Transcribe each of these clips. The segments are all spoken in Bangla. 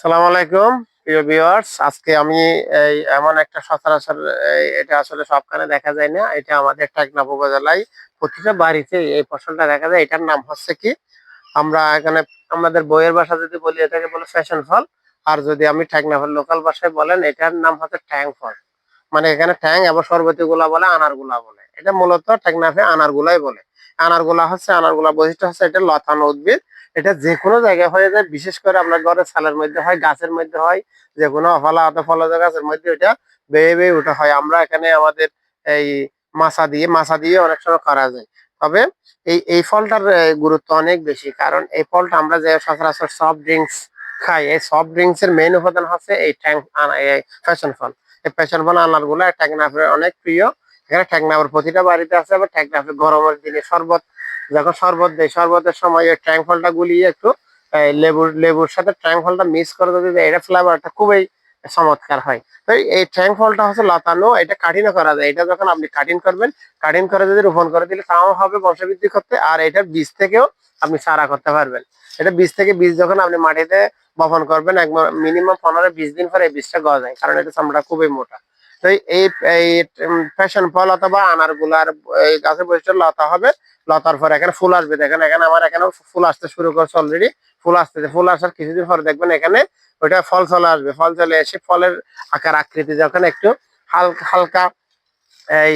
সালাম আলাইকুম, প্রিয় ভিউয়ার্স আজকে আমি এই এমন একটা সচরাচর এটা আসলে সবখানে দেখা যায় না। এটা আমাদের টেকনাফ উপজেলায় প্রতিটা বাড়িতে এই ফসলটা দেখা যায়। এটার নাম হচ্ছে কি? আমরা এখানে আমাদের বইয়ের ভাষা যদি বলি, এটাকে বলে ফ্যাশন ফল। আর যদি আমি টেকনাফের লোকাল ভাষায় বলেন, এটার নাম হচ্ছে ট্যাং ফল। মানে এখানে ট্যাং এবং সরবতি গুলা বলে আনারগুলা বলে। এটা মূলত টেকনাফে আনার গুলাই বলে। আনারগুলা হচ্ছে আনারগুলা বৈশিষ্ট্য হচ্ছে এটা লতানো উদ্ভিদ। এটা যে কোনো জায়গায় হয়ে যায়, বিশেষ করে আপনার ঘরের ছালের মধ্যে হয়, গাছের মধ্যে হয় যে কোনো ফলা হতে ফলজ গাছের মধ্যে এটা বেয়ে বেয়ে উঠে হয়। আমরা এখানে আমাদের এই মাছা দিয়ে মাছা দিয়ে অনেক সময় করা যায়। তবে এই এই ফলটার গুরুত্ব অনেক বেশি। কারণ এই ফলটা আমরা যে সচরাচর সফট ড্রিঙ্কস খাই, এই সফট ড্রিঙ্কস এর মেইন উপাদান হচ্ছে এই ট্যাং ফ্যাশন ফল। এই ফ্যাশন ফল আনারগুলো ট্যাংনাফের অনেক প্রিয়। এখানে ট্যাংনাফের প্রতিটা বাড়িতে আছে, আবার ট্যাংনাফের গরমের দিনে। শরবত, যখন শরবত দেয়, শরবতের সময় এই ট্যাং ফলটা গুলিয়ে একটু লেবুর লেবুর সাথে ট্যাং ফলটা মিক্স করে যদি এটা ফ্লেভারটা খুবই চমৎকার হয়। তো এই ট্যাং ফলটা হচ্ছে লতানো, এটা কাঠিনও করা যায়। এটা যখন আপনি কাটিং করবেন কাটিং করে যদি রোপণ করে দিলে তাও হবে বংশবৃদ্ধি করতে, আর এটার বীজ থেকেও আপনি চারা করতে পারবেন। এটা বীজ থেকে বীজ যখন আপনি মাটিতে বপন করবেন এক মিনিমাম পনেরো বিশ দিন পরে এই বীজটা গজায়, কারণ এটা চামড়া খুবই মোটা। তো এই ফ্যাশন ফল অথবা আনারগুলার এই গাছের বৈশিষ্ট্য লতা হবে। লতার পর এখানে ফুল আসবে। দেখেন, এখানে আমার এখানে ফুল আসতে শুরু করছে অলরেডি ফুল আসতেছে। ফুল আসার কিছুদিন পরে দেখবেন এখানে ওইটা ফল চলে আসবে। ফল চলে এসে ফলের আকার, আকৃতি যখন একটু হালকা হালকা, এই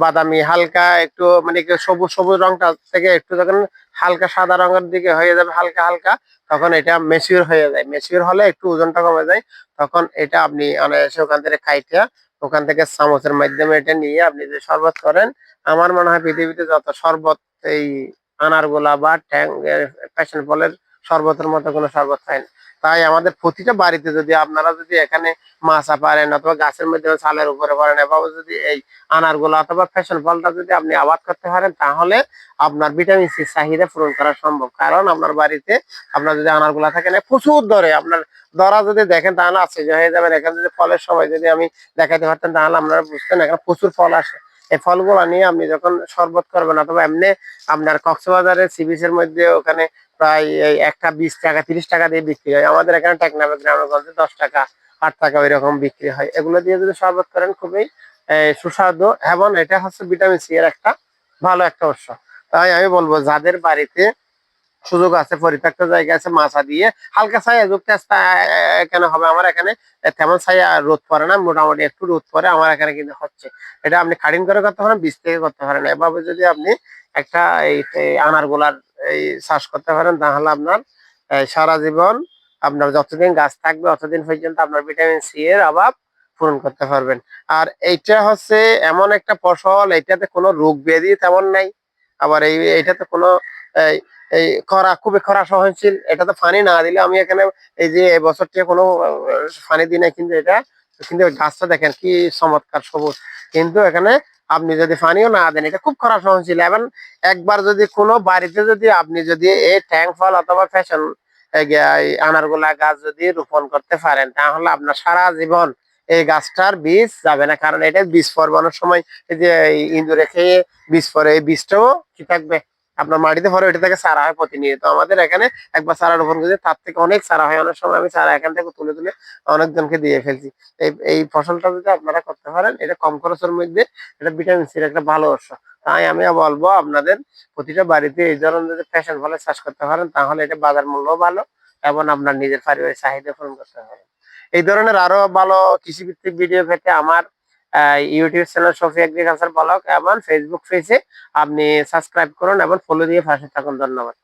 বাদামি, হালকা একটু মানে সবুজ সবুজ রংটা থেকে একটু যখন হালকা সাদা রঙের দিকে হয়ে যাবে, হালকা হালকা, তখন এটা মেচিউর হয়ে যায়। মেচিউর হলে একটু ওজনটা কমে যায়। তখন এটা আপনি অনায়াসে ওখান থেকে খাইটা ওখান থেকে চামচের মাধ্যমে এটা নিয়ে আপনি যে শরবত করেন, আমার মনে হয় পৃথিবীতে যত শরবত এই আনারগোলা বা ট্যাং প্যাশন ফলের শরবতের মতো কোনো শরবত খায় না। তাই আমাদের প্রতিটা বাড়িতে যদি আপনারা যদি এখানে মাছা পারেন অথবা গাছের মধ্যে ছালের উপরে পারেন, এভাবে যদি এই আনার গোলা অথবা ফ্যাশন ফলটা যদি আপনি আবাদ করতে পারেন, তাহলে আপনার ভিটামিন সি চাহিদা পূরণ করা সম্ভব। কারণ আপনার বাড়িতে আপনার যদি আনার গোলা থাকে না, প্রচুর দরে আপনার দরা যদি দেখেন, তাহলে আশ্চর্য হয়ে যাবেন। এখানে যদি ফলের সময় যদি আমি দেখাতে পারতেন তাহলে আপনারা বুঝতেন এখানে প্রচুর ফল আসে। এই ফলগুলো নিয়ে আপনি যখন শরবত করবেন অথবা এমনি আপনার কক্সবাজারের সি বিচের মধ্যে ওখানে প্রায় একটা বিশ টাকা, তিরিশ টাকা দিয়ে বিক্রি হয়। আমাদের এখানে টেকনাফে, গ্রামগঞ্জে দশ টাকা, আট টাকা ওইরকম বিক্রি হয়। এগুলো দিয়ে যদি শরবত করেন, খুবই সুস্বাদু এবং এটা হচ্ছে ভিটামিন সি এর একটা ভালো একটা উৎস। তাই আমি বলব, যাদের বাড়িতে সুযোগ আছে, পরিত্যক্ত জায়গা আছে মাছা দিয়ে, হালকা ছায়া যুক্ত কেন হবে? আমার এখানে তেমন ছায়া রোদ পড়ে না, মোটামুটি একটু রোদ পরে আমার এখানে কিন্তু হচ্ছে। এটা আপনি কাটিং করে করতে পারেন, বীজ থেকে করতে পারেন। এভাবে যদি আপনি একটা, এই আনার গোলার এই চাষ করতে পারেন, তাহলে আপনার সারা জীবন আপনার যতদিন গাছ থাকবে ততদিন পর্যন্ত আপনার ভিটামিন সি এর অভাব পূরণ করতে পারবেন। আর এইটা হচ্ছে এমন একটা ফসল, এইটাতে কোনো রোগ ব্যাধি তেমন নাই। আবার এই, এইটাতে কোনো, এই খরা, খুবই খরা সহনশীল, এটাতে পানি না দিলে আমি এখানে এই যে এই বছরটা কোনো, পানি দিই না কিন্তু এটা, কিন্তু গাছটা দেখেন কি চমৎকার সবুজ। কিন্তু এখানে আপনি যদি পানিও না দেন, এটা খুব খরা সহনশীল। এবং একবার যদি কোনো বাড়িতে যদি আপনি যদি এই ট্যাঙ্ক ফল অথবা ফ্যাশন আনারগোলা গাছ যদি রোপণ করতে পারেন, তাহলে আপনার সারা জীবন এই গাছটার বীজ যাবে না। কারণ এটা বীজ পরবানোর সময় যে ইঁদুরে খেয়ে বীজ পরে এই বীজটাও কি থাকবে? আপনার মাটিতে পরে ওইটা থেকে চারা হয় প্রতিনিয়ত। আমাদের এখানে একবার চারা রোপণ করেছি, তার থেকে অনেক চারা হয়। অনেক সময় আমি চারা এখান থেকে তুলে তুলে অনেকজনকে দিয়ে ফেলছি। এই এই ফসলটা যদি আপনারা করতে পারেন, এটা কম খরচের মধ্যে এটা ভিটামিন সির একটা ভালো উৎস। তাই আমি বলব আপনাদের প্রতিটা বাড়িতে এই ধরনের যদি ফ্যাশন ফলের চাষ করতে পারেন, তাহলে এটা বাজার মূল্য ভালো এবং আপনার নিজের পারিবারিক চাহিদা পূরণ করতে পারেন। এই ধরনের আরও ভালো কৃষিভিত্তিক ভিডিও পেতে আমার YouTube channel Shafi agriculture blog এবং ফেসবুক পেজে আপনি সাবস্ক্রাইব করুন এবং ফলো দিয়ে পাশে থাকুন। ধন্যবাদ।